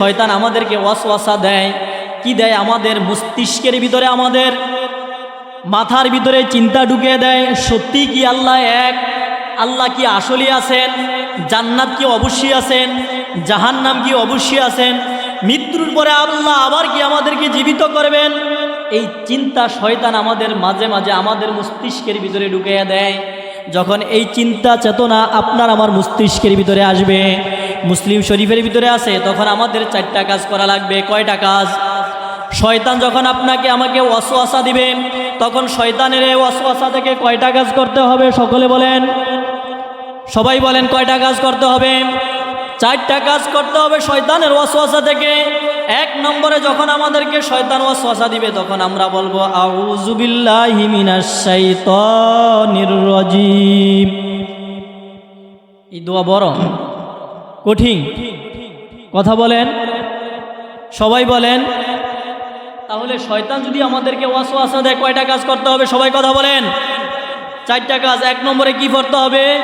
শয়তান আমাদেরকে ওয়াসওয়াসা দেয়। কি দেয় আমাদের মস্তিষ্কের ভিতরে আমাদের? মাথার ভিতরে চিন্তা ঢুকিয়ে দেয় সত্যি কি আল্লাহ এক? আল্লাহ কি আসলে আছেন? জান্নাত কি অবশ্যই আছেন? জাহান্নাম কি অবশ্যই আছেন? মৃত্যুর পরে আল্লাহ আবার কি আমাদেরকে জীবিত করবেন? এই চিন্তা শয়তান আমাদের মাঝে মাঝে আমাদের মস্তিষ্কের ভিতরে ঢুকিয়ে দেয়। যখন এই চিন্তা চেতনা আপনার আমার মস্তিষ্কের ভিতরে আসবে, মুসলিম শরীফের ভিতরে আছে, তখন আমাদের চারটা কাজ করা লাগবে। কয়টা কাজ? শয়তান যখন আপনাকে, আমাকে ওয়াসওয়াসা দিবে, তখন শয়তানের এই ওয়াসওয়াসা থেকে কয়টা কাজ করতে হবে? সকলে বলেন। সবাই বলেন, কয়টা কাজ করতে হবে? চারটা কাজ করতে হবে শয়তানের ওয়াসওয়াসা থেকে। এক নম্বরে যখন আমাদেরকে শয়তান ওয়াসওয়াসা দিবে, তখন আমরা বলব আউযুবিল্লাহি মিনাশ রাজিম। এই দোয়া বড় কঠিন। কথা বলেন, সবাই বলেন। তাহলে শয়তান যদি আমাদেরকে ওয়াসওয়াসা দেয়, কয়টা কাজ করতে হবে? সবাই কথা বলেন। চারটা কাজ, এক নম্বরে কি করতে হবে?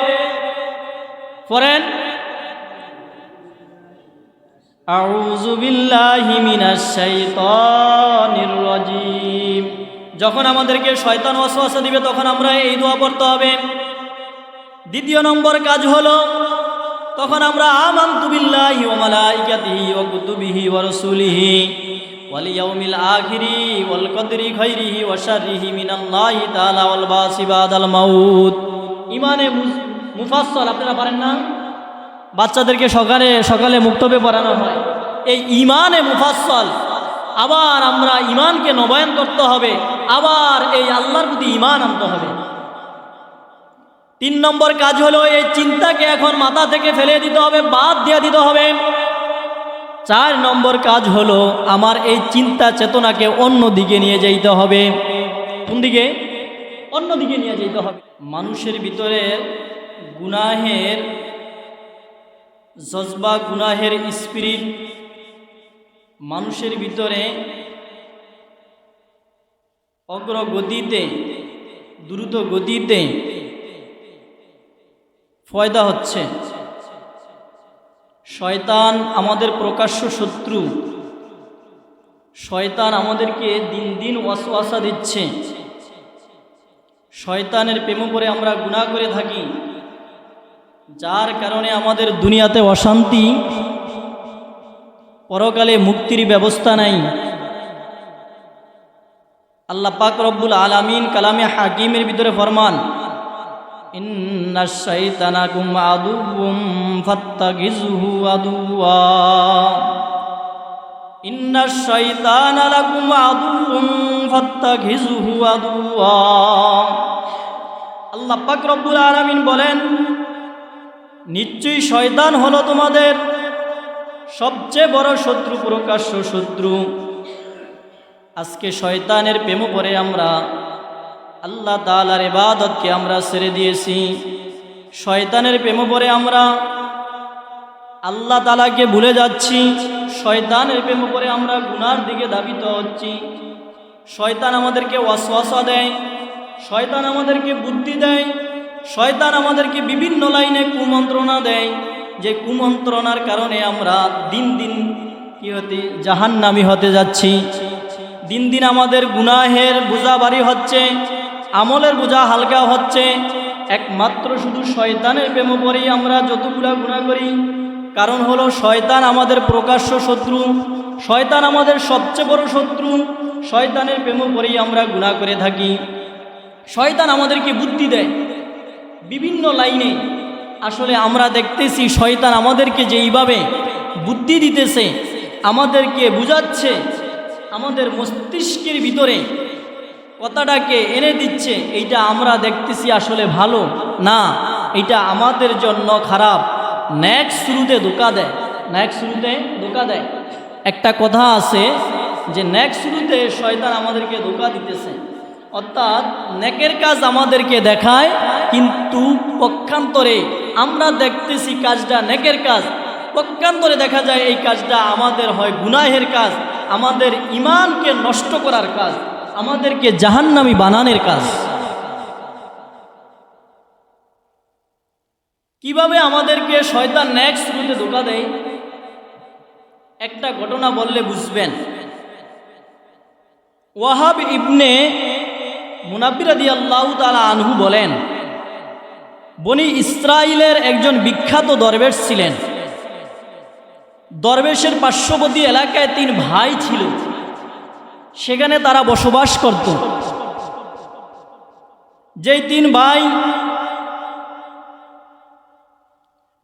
পড়েন। যখন আমাদেরকে শয়তান ওয়াসওয়াসা দিবে, তখন আমরা এই দোয়া পড়তে হবে। দ্বিতীয় নম্বর কাজ হলো, তখন আমরা আমান্তু বিল্লাহি ওয়া মালাইকাতিহি ওয়া কুতুবিহি ওয়া রাসূলিহি। ওয়াল ইয়াউমিল আখিরি ওয়াল কদরি খাইরিহি ওয়া শাররিহি মিনাল্লাহি তাআলা ওয়াল বাসি বাদাল মাউত। ইমানে মুফাসসাল, আপনারা পারেন না? বাচ্চাদেরকে সকালে সকালে মুক্তবে পড়ানো হয়। এই ইমানে মুফাসসাল, আবার আমরা ইমানকে নবায়ন করতে হবে, আবার এই আল্লাহর প্রতি ইমান আনতে হবে। তিন নম্বর কাজ হলো এই চিন্তাকে এখন মাথা থেকে ফেলে দিতে হবে, বাদ দিয়ে দিতে হবে। চার নম্বর কাজ হলো আমার এই চিন্তা চেতনাকে অন্য দিকে নিয়ে যেতে হবে। কোন দিকে? অন্য দিকে নিয়ে যেতে হবে। মানুষের ভিতরে গুনাহের জজবা গুনাহের স্পিরিট মানুষের ভিতরে অগ্রগতিতে দ্রুত গতিতে ফয়দা হচ্ছে। শয়তান আমাদের প্রকাশ্য শত্রু। শয়তান আমাদেরকে দিন দিন ওয়াসওয়াসা দিচ্ছে। শয়তানের প্রেম করে আমরা গুনাহ করে থাকি। যার কারণে আমাদের দুনিয়াতে অশান্তি, পরকালে মুক্তির ব্যবস্থা নাই। আল্লাহ পাক রব্বুল আলামিন কালামে হাকিমের ভিতরে ফরমান আল্লাহ পাক রব্বুল আলামিন বলেন নিশ্চয়ই শয়তান হলো তোমাদের সবচেয়ে বড় শত্রু, প্রকাশ্য শত্রু। আজকে শয়তানের প্রেম পরে আমরা। আল্লাহ তালার ইবাদতকে আমরা ছেড়ে দিয়েছি। শয়তানের প্রেম পরে আমরা। আল্লাহ তালাকে ভুলে যাচ্ছি। শয়তানের প্রেম পরে আমরা গুনার দিকে ধাবিত হচ্ছি। শয়তান আমাদেরকে ওয়াসওয়াসা দেয়। শয়তান আমাদেরকে বুদ্ধি দেয়। শয়তান আমাদেরকে বিভিন্ন লাইনে কুমন্ত্রণা দেয়। যে কুমন্ত্রণার কারণে আমরা দিন দিন কি হতে, জাহান্নামি হতে যাচ্ছি। দিন দিন আমাদের গুনাহের বোঝা বাড়ি হচ্ছে, আমলের বোঝা হালকা হচ্ছে। একমাত্র শুধু শয়তানের প্রেম পরেই আমরা যতগুলা গুণা করি, কারণ হলো শয়তান আমাদের প্রকাশ্য শত্রু, শয়তান আমাদের সবচেয়ে বড় শত্রু, শয়তানের প্রেম পরেই আমরা গুণা করে থাকি। শয়তান আমাদেরকে বুদ্ধি দেয়। বিভিন্ন লাইনে আসলে আমরা দেখতেছি শয়তান আমাদেরকে যেইভাবে বুদ্ধি দিতেছে, আমাদেরকে বুঝাচ্ছে, আমাদের মস্তিষ্কের ভিতরে কথাটাকে এনে দিচ্ছে, এইটা আমরা দেখতেছি আসলে ভালো না এটা আমাদের জন্য খারাপ। নেক্সট শুরুতে ধোকা দেয় নেক্সট শুরুতে ধোকা দেয়। একটা কথা আছে যে নেক্সট শুরুতে শয়তান আমাদেরকে ধোকা দিতেছে। অর্থাৎ নেকের কাজ আমাদেরকে দেখায়, কিন্তু পক্ষান্তরে আমরা দেখতেছি কাজটা নেকের কাজ। পক্ষান্তরে দেখা যায় এই কাজটা আমাদের হয় গুনাহের কাজ, আমাদের ইমানকে নষ্ট করার কাজ, আমাদেরকে জাহান্নামি বানানের কাজ। কীভাবে আমাদেরকে শয়তান নেক্সট শুরুতে ধোকা দেয়? একটা ঘটনা বললে বুঝবেন। ওয়াহাব ইবনে মুনাব্বিরাদি আল্লাহ তালা আনহু বলেন, বনি ইসরায়েলের একজন বিখ্যাত দরবেশ ছিলেন। দরবেশের পার্শ্ববর্তী এলাকায় তিন ভাই ছিল। সেখানে তারা বসবাস করত। যেই তিন ভাই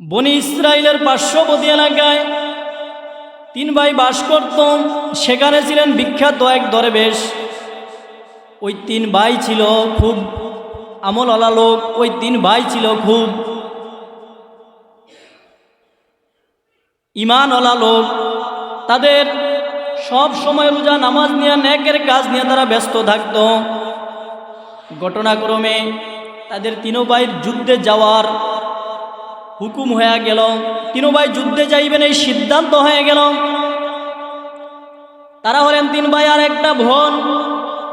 বনি ইসরায়েলের পার্শ্ববর্তী এলাকায় তিন ভাই বাস করত, সেখানে ছিলেন বিখ্যাত এক দরবেশ। ওই তিন ভাই ছিল খুব আমলওয়ালা লোক, ওই তিন ভাই ছিল খুব ইমানওয়ালা লোক। তাদের সব সময় রোজা, নামাজ নিয়ে ন্যাকের কাজ নিয়ে তারা ব্যস্ত থাকত। ঘটনাক্রমে তাদের তিনো যুদ্ধে যাওয়ার হুকুম হয়ে গেল। তিনো ভাই যুদ্ধে যাইবেন এই সিদ্ধান্ত হয়ে গেল। তারা হলেন তিন ভাই আর একটা বোন।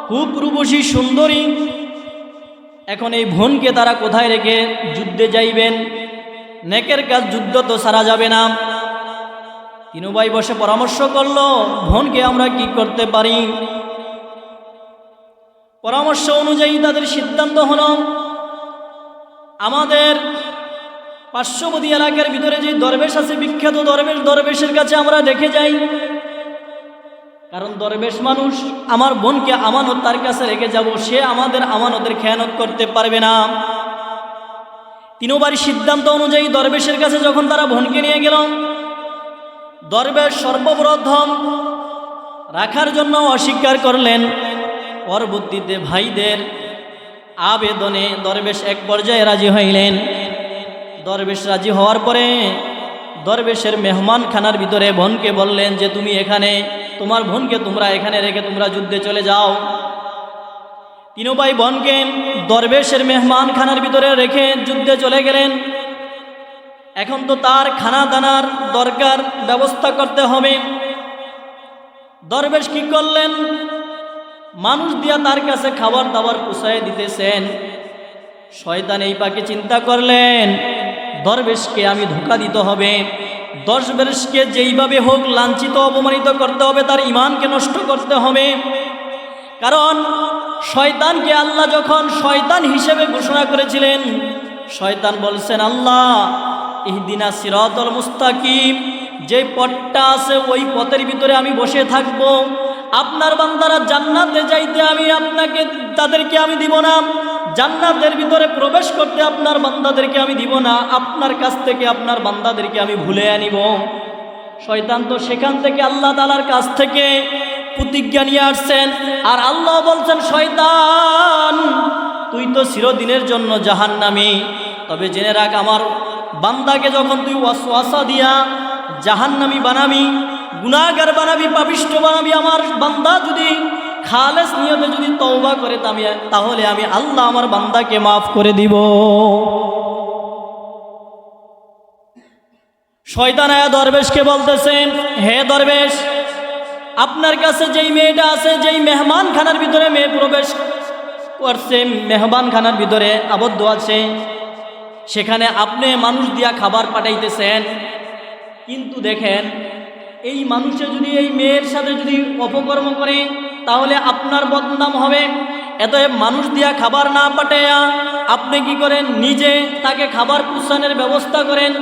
খুব রূপসী, সুন্দরী। এখন এই বোনকে তারা কোথায় রেখে যুদ্ধে যাইবেন? নেকের কাজ যুদ্ধ তো সারা যাবে না। তিনু ভাই বসে পরামর্শ করল বোনকে আমরা কি করতে পারি? পরামর্শ অনুযায়ী তাদের সিদ্ধান্ত হলো, আমাদের পার্শ্ববর্তী এলাকার ভিতরে যে দরবেশ আছে, বিখ্যাত দরবেশ, দরবেশের কাছে আমরা দেখে যাই। কারণ দরবেশ মানুষ, আমার বোনকে আমানত তার কাছে রেখে যাব, সে আমাদের আমানতের খেয়ানত করতে পারবে না। তিনবার সিদ্ধান্ত অনুযায়ী দরবেশের কাছে যখন তারা বোনকে নিয়ে গেল, দরবেশ সর্বপ্রথম রাখার জন্য অস্বীকার করলেন। পরবর্তীতে ভাইদের আবেদনে দরবেশ এক পর্যায়ে রাজি হইলেন। দরবেশ রাজি হওয়ার পরে দরবেশের মেহমান খানার ভিতরে বোনকে বললেন যে, তুমি এখানে তোমার বোনকে তোমরা এখানে রেখে তোমরা যুদ্ধে চলে যাও। তিনু ভাই বোনকে দরবেশের মেহমান খানার ভিতরে রেখে যুদ্ধে চলে গেলেন। এখন তো তার খানা দানার দরকার ব্যবস্থা করতে হবে। দরবেশ কি করলেন? মানুষ দিয়া তার কাছে খাবার দাবার পুষায় দিতেছেন। শয়তান এই পাকে চিন্তা করলেন, দরবেশকে আমি ধোকা দিতে হবে। দরবেশকে যেইভাবে হোক লাঞ্ছিত, অপমানিত করতে হবে, তার ইমানকে নষ্ট করতে হবে। কারণ শয়তানকে আল্লাহ যখন শয়তান হিসেবে ঘোষণা করেছিলেন, শয়তান বলছেন, আল্লাহ, ইহদিনা সিরাতল মুস্তাকিম, যে পথটা আছে ওই পথের ভিতরে আমি বসে থাকব। আপনার বান্দারা জান্নাতে যাইতে আমি আপনাকে, তাদেরকে আমি দিব না। জান্নাতের ভিতরে প্রবেশ করতে আপনার বান্দাদেরকে আমি দিব না, আপনার কাছ থেকে আপনার বান্দাদেরকে আমি ভুলে আনিব। শয়তান তো সেখান থেকে আল্লাহ তালার কাছ থেকে প্রতিজ্ঞা নিয়ে আসছেন, আর আল্লাহ বলছেন, শয়তান, তুই তো চিরদিনের জন্য জাহান্নামি। তবে জেনে রাখ, আমার বান্দাকে যখন তুই ওয়াসওয়াসা দিয়া জাহান্নামি বানাবি গুনাগার বানাবি পাবিষ্ট বানাবি, আমার বান্দা যদি খালেস নিয়তে যদি তওবা করে তাহলে আমি আল্লাহ আমার বান্দাকে মাফ করে দিব। শয়তান দরবেশকে বলতেছেন, হে দরবেশ, আপনার কাছে যেই মেয়েটা আছে, যেই মেহমান খানার ভিতরে মেয়ে প্রবেশ করছে মেহমান খানার ভিতরে আবদ্ধ আছে, সেখানে আপনি মানুষ দিয়া খাবার পাঠাইতেছেন। কিন্তু দেখেন, এই মানুষে যদি এই মেয়ের সাথে যদি অপকর্ম করে তাহলে আপনার বদনাম হবে। এত মানুষ দিয়া খাবার না পাঠাইয়া আপনি কি করেন? নিজে তাকে খাবার পুষানের ব্যবস্থা করেন।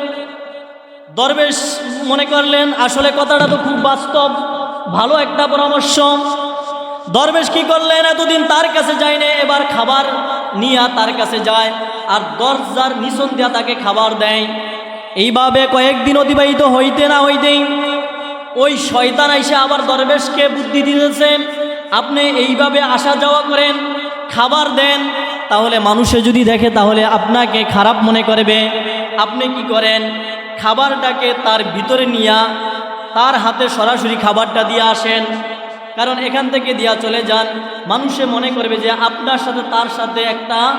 দরবেশ মনে করলেন, আসলে কথাটা তো খুব বাস্তব, ভালো একটা পরামর্শ। দরবেশ কি করলেন? এতদিন তার কাছে যায়নি এবার খাবার নিয়ে তার কাছে যায় আর দরজার নিচন দিয়া তাকে খাবার দেয়। এইভাবে কয়েকদিন অতিবাহিত হইতে না হইতেই ওই শয়তান এসে আবার দরবেশকে বুদ্ধি দিতেছে আপনি এইভাবে আসা যাওয়া করেন, খাবার দেন, তাহলে মানুষে যদি দেখে তাহলে আপনাকে খারাপ মনে করবে। আপনি কি করেন? খাবারটাকে তার ভিতরে নিয়া তার হাতে সরাসরি খাবারটা দিয়ে আসেন। কারণ এখান থেকে দিয়া চলে যান। মানুষে মনে করবে যে আপনার সাথে তার সাথে একটা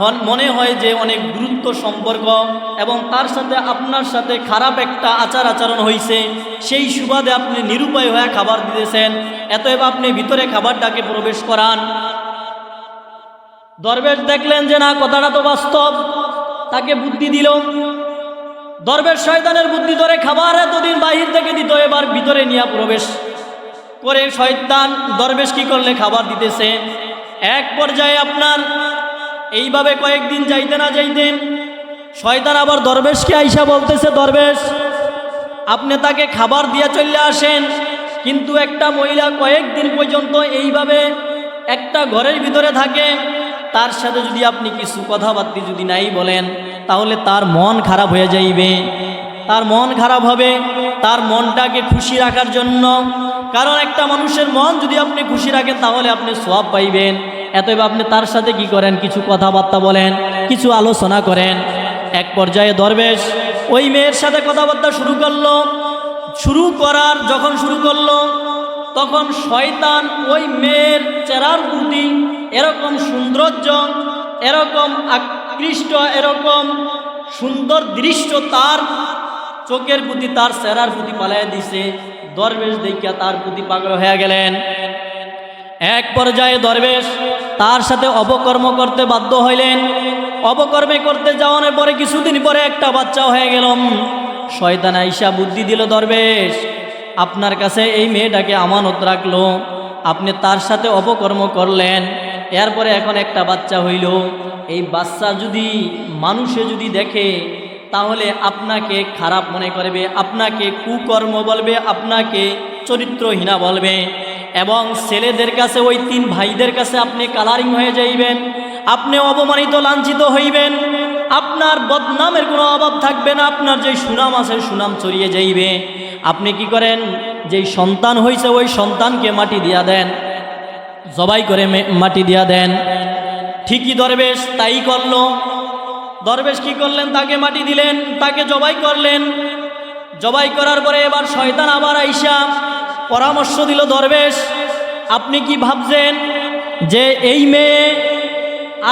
হন, মনে হয় যে অনেক গুরুত্ব সম্পর্ক এবং তার সাথে আপনার সাথে খারাপ একটা আচার আচরণ হয়েছে সেই সুবাদে আপনি নিরুপায় হয়ে খাবার দিতেছেন, এতএব আপনি ভিতরে খাবারটাকে প্রবেশ করান। দরবেশ দেখলেন যে না, কথাটা তো বাস্তব, তাকে বুদ্ধি দিল। দরবেশ শয়তানের বুদ্ধি ধরে খাবার এতদিন বাহির থেকে দিত, এবার ভিতরে নিয়ে প্রবেশ করে শয়তান দরবেশ কি করলে খাবার দিতেছে? এক পর্যায়ে আপনার এইভাবে কয়েকদিন যাইতে না যাইতেন শয়তান আবার দরবেশকে আইসা বলতেছে, দরবেশ, আপনি তাকে খাবার দিয়ে চলে আসেন। কিন্তু একটা মহিলা কয়েকদিন পর্যন্ত এইভাবে একটা ঘরের ভিতরে থাকে। তার সাথে যদি আপনি কিছু কথাবার্তা যদি নাই বলেন, তাহলে তার মন খারাপ হয়ে যাইবে। তার মন খারাপ হবে, তার মনটাকে খুশি রাখার জন্য। কারণ একটা মানুষের মন যদি আপনি খুশি রাখেন, তাহলে আপনি সব পাইবেন। এতএব আপনি তার সাথে কি করেন? কিছু কথাবার্তা বলেন, কিছু আলোচনা করেন। এক পর্যায়ে দরবেশ ওই মেয়ের সাথে কথাবার্তা শুরু করল। শুরু করার যখন শুরু করল, তখন শয়তান ওই মেয়ের চেরার প্রতি এরকম সৌন্দর্য, এরকম আকৃষ্ট, এরকম সুন্দর দৃশ্য তার চোখের প্রতি, তার চেরার প্রতি পালাই দিছে। দরবেশ দেখিয়া তার প্রতি পাগল হয়ে গেলেন। এক পর্যায়ে দরবেশ তার সাথে অপকর্ম করতে বাধ্য হইলেন। অপকর্মে করতে যাওয়ানোর পরে কিছুদিন পরে একটা বাচ্চা হয়ে গেলাম শয়তান আইসা বুদ্ধি দিল, দরবেশ, আপনার কাছে এই মেয়েটাকে আমানত রাখল। আপনি তার সাথে অপকর্ম করলেন। এরপরে এখন একটা বাচ্চা হইল। এই বাচ্চা যদি মানুষে যদি দেখে, তাহলে আপনাকে খারাপ মনে করবে, আপনাকে কুকর্ম বলবে, আপনাকে চরিত্রহীনা বলবে। এবং ছেলেদের কাছে, ওই তিন ভাইদের কাছে আপনি কালারিং হয়ে যাইবেন, আপনি অপমানিত, লাঞ্ছিত হইবেন, আপনার বদনামের কোনো অভাব থাকবে না, আপনার যে সুনাম আছে সুনাম ছড়িয়ে যাইবে। আপনি কি করেন? যেই সন্তান হয়েছে ওই সন্তানকে মাটি দিয়া দেন, জবাই করে মাটি দিয়া দেন। ঠিকই দরবেশ, তাই করল। দরবেশ কি করলেন? তাকে মাটি দিলেন, তাকে জবাই করলেন। জবাই করার পরে এবার শয়তান আবার আইসা পরামর্শ দিল দরবেশ, আপনি কি ভাবছেন যে এই মেয়ে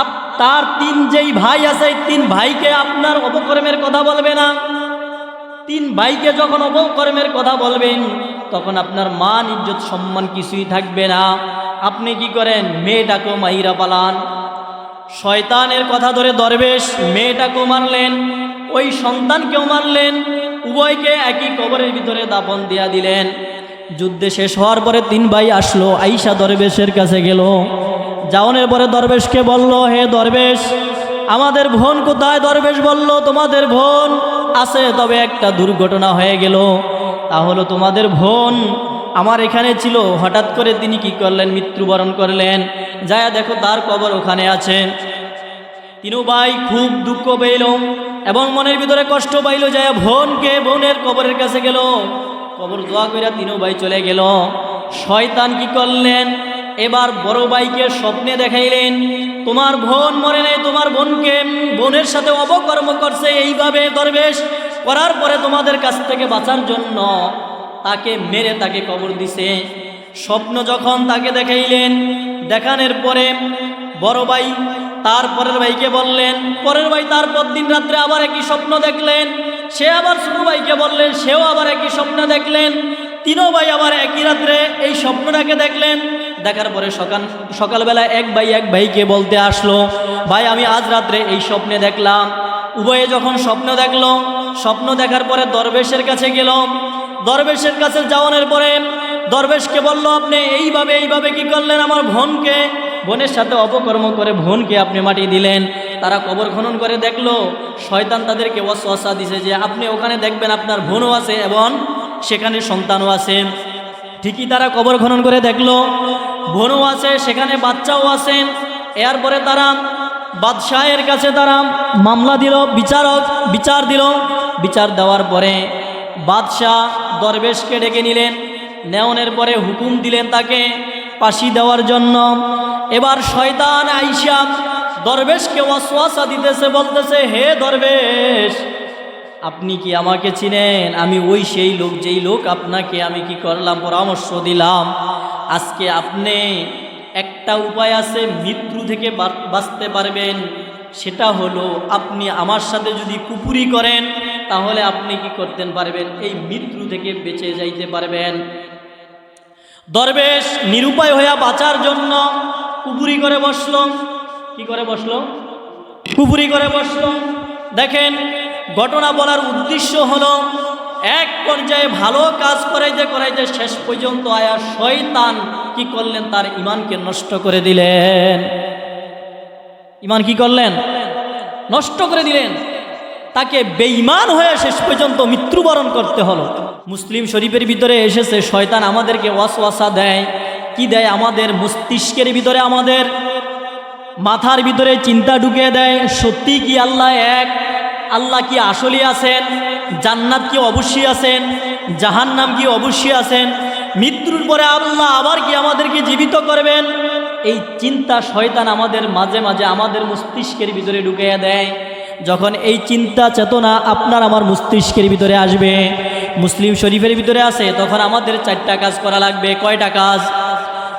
আপ, তার তিন যেই ভাই আছে তিন ভাইকে আপনার অপকর্মের কথা বলবে না? তিন ভাইকে যখন অপকর্মের কথা বলবেন, তখন আপনার মান, ইজ্জত, সম্মান কিছুই থাকবে না। আপনি কি করেন? মেয়েটাকেও মাইরা পালান। শয়তানের কথা ধরে দরবেশ মেয়েটাকেও মারলেন, ওই সন্তানকেও মারলেন, উভয়কে একই কবরের ভিতরে দাপন দিয়া দিলেন। যুদ্ধে শেষ হওয়ার পরে তিন ভাই আসলো, আইসা দরবেশের কাছে গেল। যাওনের পরে দরবেশকে বলল, হে দরবেশ, আমাদের বোন কোথায়? দরবেশ বলল, তোমাদের বোন আছে, তবে একটা দুর্ঘটনা হয়ে গেল। তাহলে তোমাদের বোন আমার এখানে ছিল। হঠাৎ করে তিনি কি করলেন? মৃত্যুবরণ করলেন। যায়া দেখো তার কবর ওখানে আছে। তিনু ভাই খুব দুঃখ পাইল এবং মনের ভিতরে কষ্ট পাইল যায় বোনকে বোনের কবরের কাছে গেল। কবর দোয়া কইরা তিনু ভাই চলে গেল। শয়তান কি করলেন? এবার বড় ভাইকে স্বপ্নে দেখাইলেন, তোমার বোন মরে নেই, তোমার বোনকে বোনের সাথে অপকর্ম করছে, এইভাবে দরবেশ করার পরে তোমাদের কাছ থেকে বাঁচার জন্য তাকে মেরে তাকে কবর দিছে। স্বপ্ন যখন তাকে দেখাইলেন, দেখানোর পরে বড় ভাই তার পরের ভাইকে বললেন, পরের ভাই তার দিন রাত্রে আবার একই স্বপ্ন দেখলেন, সে আবার ছোট ভাইকে বললেন, সেও আবার একই স্বপ্ন দেখলেন, তিনও ভাই আবার একই রাত্রে এই স্বপ্নটাকে দেখলেন। দেখার পরে সকাল সকালবেলা এক ভাই এক ভাইকে বলতে আসলো, ভাই, আমি আজ রাত্রে এই স্বপ্নে দেখলাম। উভয়ে যখন স্বপ্ন দেখল, স্বপ্ন দেখার পরে দরবেশের কাছে গেল। দরবেশের কাছে যাওয়ানোর পরে দরবেশকে বলল, আপনি এইভাবে এইভাবে কি করলেন আমার বোনকে? বোনের সাথে অপকর্ম করে বোনকে আপনি মাটি দিলেন, তারা কবর খনন করে দেখল, শয়তান তাদেরকে অসা দিছে যে আপনি ওখানে দেখবেন আপনার বোনও আছে এবং সেখানে সন্তানও আছে। ঠিকই তারা কবর খনন করে দেখল, বোনও আছে, সেখানে বাচ্চাও আছেন এরপরে তারা বাদশাহের কাছে তারা মামলা দিল, বিচারক বিচার দিল। বিচার দেওয়ার পরে বাদশাহ দরবেশকে ডেকে নিলেন, নেওয়ানের পরে হুকুম দিলেন তাকে ফাঁসি দেওয়ার জন্য। এবার শয়তান আইসা দরবেশকে অশ্বাসা দিতেছে, বলতেছে, হে দরবেশ, আপনি কি আমাকে চিনেন? আমি ওই সেই লোক, যেই লোক আপনাকে আমি কি করলাম, পরামর্শ দিলাম। আজকে আপনি একটা উপায় আছে, মৃত্যু থেকে বাঁচতে পারবেন। সেটা হলো, আপনি আমার সাথে যদি কুপুরি করেন, তাহলে আপনি কি করতেন পারবেন? এই মৃত্যু থেকে বেঁচে যাইতে পারবেন। দরবেশ নিরুপায় হইয়া বাঁচার জন্য কুপুরি করে বসল। কি করে বসল? কুপুরি করে বসল। দেখেন, ঘটনা বলার উদ্দেশ্য হলো, এক পর্যায়ে ভালো কাজ করাইতে করাইতে শেষ পর্যন্ত আয়া শয়তান কি করলেন? তার ইমানকে নষ্ট করে দিলেন। ইমান কি করলেন? নষ্ট করে দিলেন। তাকে বেঈমান হয়ে শেষ পর্যন্ত মৃত্যুবরণ করতে হলো। মুসলিম শরীফের ভিতরে এসেছে, শয়তান আমাদেরকে ওয়াসওয়াসা দেয়। কি দেয়? আমাদের মস্তিষ্কের ভিতরে আমাদের মাথার ভিতরে চিন্তা ঢুকে দেয়, সত্যি কি আল্লাহ এক? আল্লাহ কি আসলে আছেন? জান্নাত কি অবশ্যই আছেন? জাহান্নাম কি অবশ্যই আছেন? মৃত্যুর পরে আল্লাহ আবার কি আমাদেরকে জীবিত করবেন? এই চিন্তা শয়তান আমাদের মাঝে মাঝে আমাদের মস্তিষ্কের ভিতরে ঢুকিয়ে দেয়। যখন এই চিন্তা চেতনা আপনার আমার মস্তিষ্কের ভিতরে আসবে, মুসলিম শরীফের ভিতরে আছে, তখন আমাদের চারটা কাজ করা লাগবে। কয়টা কাজ?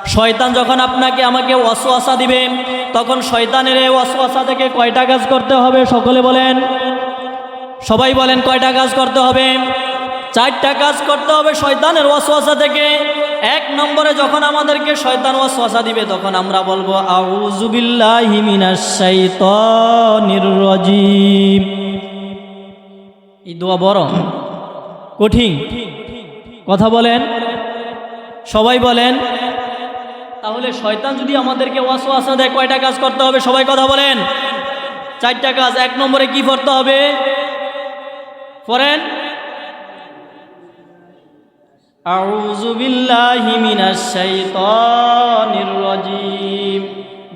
শয়তান যখন আপনাকে আমাকে অশোয়াশা দিবে, তখন শয়তানের এই আশা থেকে কয়টা কাজ করতে হবে? সকলে বলেন। সবাই বলেন কয়টা কাজ করতে হবে? চারটা কাজ করতে হবে শয়তানের ওয়াসওয়াসা থেকে। এক নম্বরে যখন আমাদেরকে শয়তান ওয়াসওয়াসা দিবে, তখন আমরা বলব, আউযু বিল্লাহি মিনাশ শাইতানির রাজিম। এই দোয়া বড়, কঠিন। কথা বলেন, সবাই বলেন। তাহলে শয়তান যদি আমাদেরকে ওয়াসওয়াসা দেয়, কয়টা কাজ করতে হবে? সবাই কথা বলেন। চারটা কাজ, এক নম্বরে কি করতে হবে? পড়েন। আউযু বিল্লাহি মিনাশ শাইতানির রাজিম।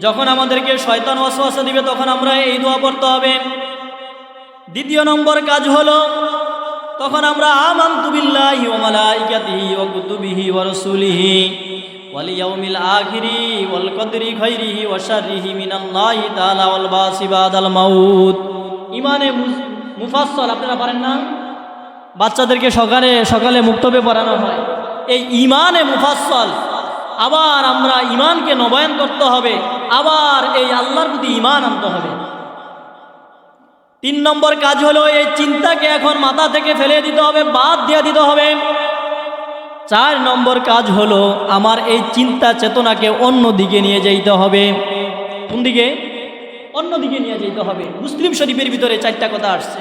যখন আমাদেরকে শয়তান ওয়াসওয়াসা দিবে, তখন আমরা এই দোয়া পড়তে হবে। দ্বিতীয় নম্বর কাজ হলো, তখন আমরা আমান্তু বিল্লাহি ওয়া মালাইকাতিহি ওয়া কুতুবিহি ওয়া রাসূলিহি, ওয়াল ইয়াউমিল আখিরি ওয়াল কদরি খাইরিহি ওয়া শাররিহি মিনাল্লাহি তাআলা ওয়াল বাসি বাদাল মাউত। ইমানে মুফাসসল, আপনারা পারেন না? বাচ্চাদেরকে সকালে সকালে মুক্তবে পড়ানো হয়। এই ইমানে মুফাসসল, আবার আমরা ইমানকে নবায়ন করতে হবে, আবার এই আল্লাহর প্রতি ইমান আনতে হবে। তিন নম্বর কাজ হলো এই চিন্তাকে এখন মাথা থেকে ফেলে দিতে হবে, বাদ দিয়ে দিতে হবে। চার নম্বর কাজ হলো আমার এই চিন্তা চেতনাকে অন্য দিকে নিয়ে যেতে হবে। কোন দিকে? অন্য দিকে নিয়ে যেতে হবে। মুসলিম শরীফের ভিতরে চারটা কথা আসছে।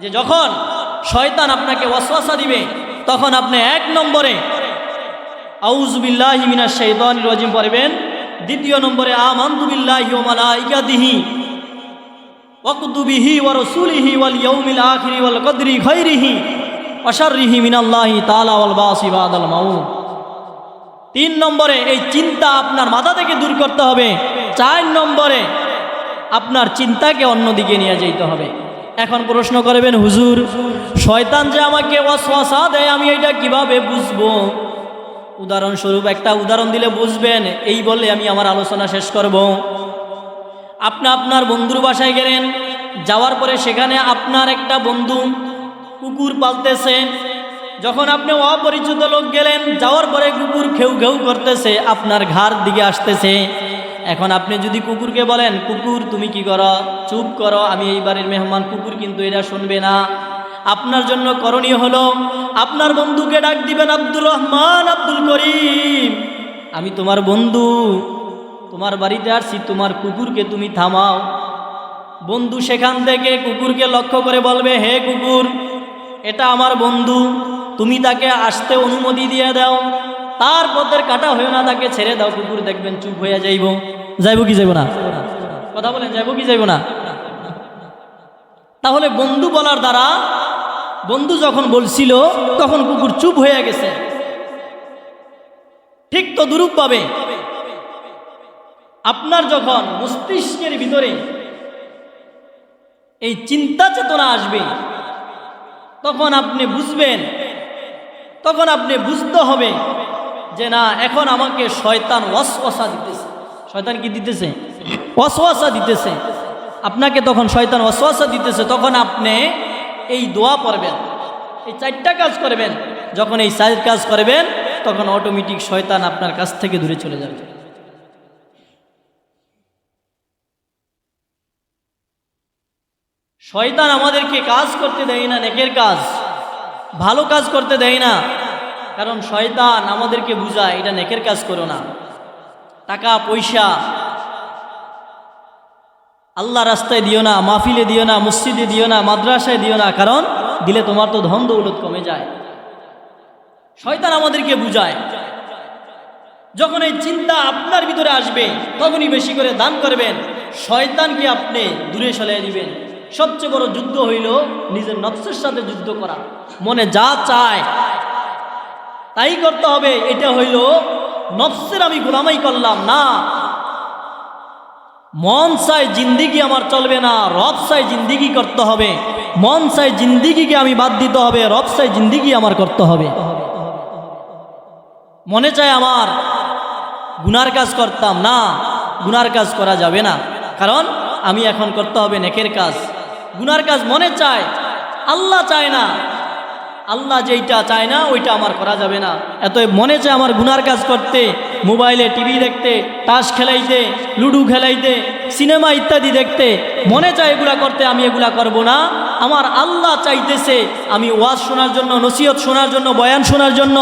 যে যখন শয়তান আপনাকে ওয়াসওয়াসা দিবে, তখন আপনি এক নম্বরে আউজুবিল্লাহি মিনাশ শাইতানির রাজিম পড়বেন। দ্বিতীয় নম্বরে, আমানতু বিল্লাহি ওয়া মালাইকাতিহি ওয়া কুতুবিহি ওয়া রাসূলিহি ওয়াল ইয়াউমিল আখিরি ওয়াল কদরি খাইরিহি ওয়া শাররিহি মিনাল্লাহি তাআলা ওয়াল বাসি বাদাল মাউত। তিন নম্বরে, এই চিন্তা আপনার মাথা থেকে দূর করতে হবে। চার নম্বরে, আপনার চিন্তাকে অন্যদিকে নিয়ে যেতে হবে। এখন প্রশ্ন করবেন, হুজুর, শয়তান যে আমাকে ওয়াসওয়াসা দেয়, আমি এটা কীভাবে বুঝব? উদাহরণস্বরূপ, একটা উদাহরণ দিলে বুঝবেন, এই বলে আমি আমার আলোচনা শেষ করব। আপনি আপনার বন্ধুর বাসায় গেলেন, যাওয়ার পরে সেখানে আপনার একটা বন্ধু কুকুর পালতেছে। যখন আপনি অপরিচিত লোক গেলেন, যাওয়ার পরে কুকুর খেউ খেউ করতেছে, আপনার ঘাড় দিকে আসতেছে। এখন আপনি যদি কুকুরকে বলেন, কুকুর, তুমি কি করো? চুপ করো, আমি এই বাড়ির মেহমান, কুকুর কিন্তু এটা শুনবে না। আপনার জন্য করণীয় হলো, আপনার বন্ধুকে ডাক দিবেন, আব্দুর রহমান, আব্দুল করিম, আমি তোমার বন্ধু, তোমার বাড়িতে আসছি, তোমার কুকুরকে তুমি থামাও। বন্ধু সেখান থেকে কুকুরকে লক্ষ্য করে বলবে, হে কুকুর, এটা আমার বন্ধু, তুমি তাকে আসতে অনুমতি দিয়ে দাও। তার পথের কাটা হয়েও না তাকে ছেড়ে দাও, কুকুর দেখবেন চুপ হয়ে যাইব। যাইব কি যাইব না? কথা বলেন, যাইব কি যাইব না? তাহলে বন্ধু বলার দ্বারা, বন্ধু যখন বলছিল, তখন কুকুর চুপ হয়ে গেছে। ঠিক তো দুরূপ পাবে। আপনার যখন মস্তিষ্কের ভিতরে এই চিন্তা চেতনা আসবে, তখন আপনি বুঝবেন, তখন আপনি বুঝতে হবে যে না, এখন আমাকে শয়তান ওয়াসওয়াসা দিতেছে। শয়তান কি দিতেছে? ওয়াসওয়াসা দিতেছে। আপনাকে তখন শয়তান ওয়াসওয়াসা দিতেছে, তখন আপনি এই দোয়া পড়বেন। এই চারটা কাজ করবেন। যখন এই চার কাজ করবেন, তখন অটোমেটিক শয়তান আপনার কাছ থেকে দূরে চলে যাবে। শয়তান আমাদেরকে কাজ করতে দেয় না, নেকের কাজ। ভালো কাজ করতে দেয় না। কারণ শয়তান আমাদেরকে বুঝায়, এটা নেকের কাজ করো না। টাকা, পয়সা। আল্লাহ রাস্তায় দিও না, মাহফিলে দিও না, মসজিদে দিও না, মাদ্রাসায় দিও না, কারণ দিলে তোমার তো ধন দৌলত কমে যায়। শয়তান আমাদেরকে বুঝায়। যখন এই চিন্তা আপনার ভিতরে আসবে, তখনই বেশি করে দান করবেন। শয়তানকে আপনি দূরে সরিয়ে দিবেন। সবচেয়ে বড় যুদ্ধ হইল নিজের নফসের সাথে যুদ্ধ করা। মনে যা চায় তাই করতে হবে, এটা হইল নফসের আমি গোলামাই করলাম, না। মন চাই জিন্দিগি আমার চলবে না, রব চাই জিন্দিগি করতে হবে। মন চাই জিন্দিগিকে আমি বাদ দিতে হবে, রব চাই জিন্দিগি আমার করতে হবে। মনে চায় আমার গুনার কাজ করতাম, না, গুনার কাজ করা যাবে না। কারণ আমি এখন করতে হবে নেকের কাজ। গুনার কাজ মনে চায় আল্লাহ চায় না। আল্লাহ যেইটা চায় না, ওইটা আমার করা যাবে না। এত মনে চায় আমার গুনার কাজ করতে, মোবাইলে টিভি দেখতে, তাস খেলাইতে, লুডু খেলাইতে, সিনেমা ইত্যাদি দেখতে। মনে চায় এগুলা করতে, আমি এগুলা করব না। আমার আল্লাহ চাইতেছে আমি ওয়াজ শোনার জন্য, নসিহত শোনার জন্য, বয়ান শোনার জন্য,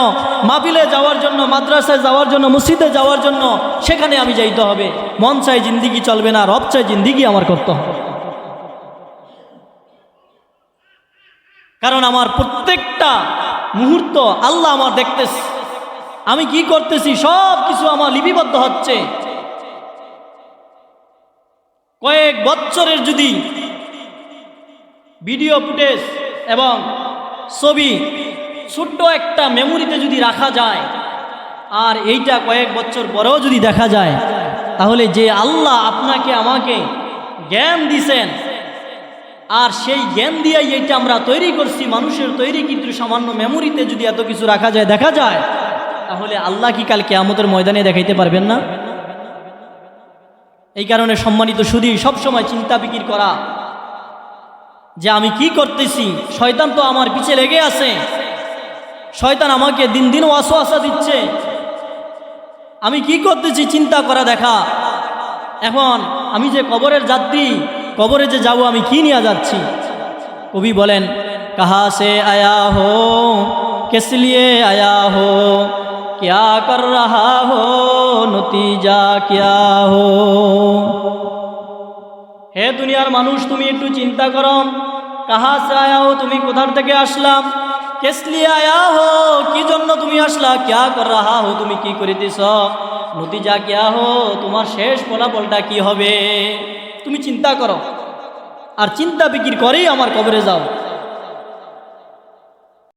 মাহফিলে যাওয়ার জন্য, মাদ্রাসায় যাওয়ার জন্য, মসজিদে যাওয়ার জন্য, সেখানে আমি যাইতে হবে। মন চাই জিন্দিগি চলবে না, রব চাই জিন্দিগি আমার করতে হবে। কারণ আমার প্রত্যেকটা মুহূর্ত আল্লাহ আমার দেখতেছে। আমি কি করতেছি? সব কিছু আমার লিপিবদ্ধ হচ্ছে। কয়েক বছরের যদি ভিডিও ফুটেজ এবং ছবি ছোট্ট একটা মেমোরিতে যদি রাখা যায়, আর এইটা কয়েক বছর পরেও যদি দেখা যায়, তাহলে যে আল্লাহ আপনাকে আমাকে জ্ঞান দিছেন আর সেই জ্ঞান দিয়েই এইটা আমরা তৈরি করছি। মানুষের তৈরি কিন্তু সামান্য মেমোরিতে যদি এত কিছু রাখা যায়, দেখা যায়, তাহলে আল্লাহ কি কাল কেয়ামতের ময়দানে দেখাইতে পারবেন না? এই কারণে সম্মানিত শুধু সবসময় চিন্তা বিকির করা যে আমি কি করতেছি? শয়তান তো আমার পিছে লেগে আছে। শয়তান আমাকে দিন দিন ওয়াসওয়াসা দিচ্ছে। আমি কি করতেছি? চিন্তা করা দেখা। এখন আমি যে কবরের যাত্রী কবরে যে যাব আমি কি নিয়ে যাচ্ছি কবি বলেন কাহা সে আয়া হো কিস লিয়ে আয়া হো क्या कर रहा हो নতিজা क्या हो হে দুনিয়ার মানুষ তুমি একটু চিন্তা করো কাহা সে আয়া হো তুমি কোথার থেকে আসলাম কেস লিয়ে আয়া হো কি জন্য তুমি আসলা ক্যা কর রাহা হো তুমি কি করিতেছ নতিজা ক্যা হো তোমার শেষ ফলাফলটা কি হবে তুমি চিন্তা করো। আর চিন্তা বিক্রি করেই আমার কবরে যাও।